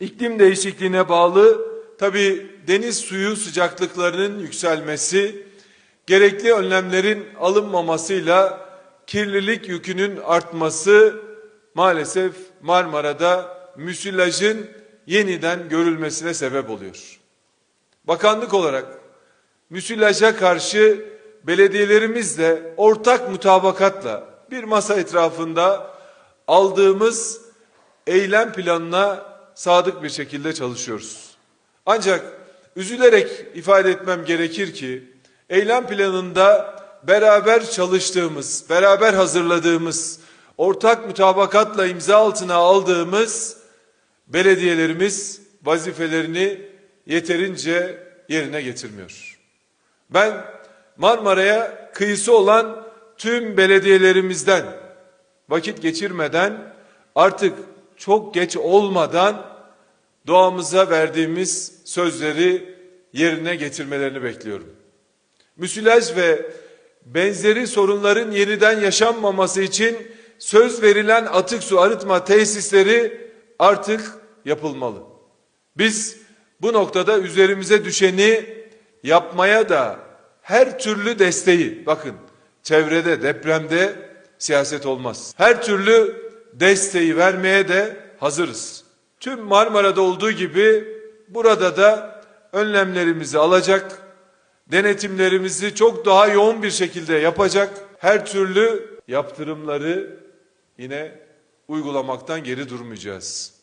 İklim değişikliğine bağlı tabi deniz suyu sıcaklıklarının yükselmesi, gerekli önlemlerin alınmamasıyla kirlilik yükünün artması maalesef Marmara'da müsilajın yeniden görülmesine sebep oluyor. Bakanlık olarak müsilaja karşı belediyelerimizle ortak mutabakatla bir masa etrafında aldığımız eylem planına sadık bir şekilde çalışıyoruz. Ancak üzülerek ifade etmem gerekir ki eylem planında beraber çalıştığımız, beraber hazırladığımız, ortak mutabakatla imza altına aldığımız belediyelerimiz vazifelerini yeterince yerine getirmiyor. Ben Marmara'ya kıyısı olan tüm belediyelerimizden vakit geçirmeden artık çok geç olmadan doğamıza verdiğimiz sözleri yerine getirmelerini bekliyorum. Müsilaj ve benzeri sorunların yeniden yaşanmaması için söz verilen atık su arıtma tesisleri artık yapılmalı. Biz bu noktada üzerimize düşeni yapmaya da her türlü desteği bakın çevrede depremde siyaset olmaz. Her türlü desteği vermeye de hazırız. Tüm Marmara'da olduğu gibi burada da önlemlerimizi alacak, denetimlerimizi çok daha yoğun bir şekilde yapacak, her türlü yaptırımları yine uygulamaktan geri durmayacağız.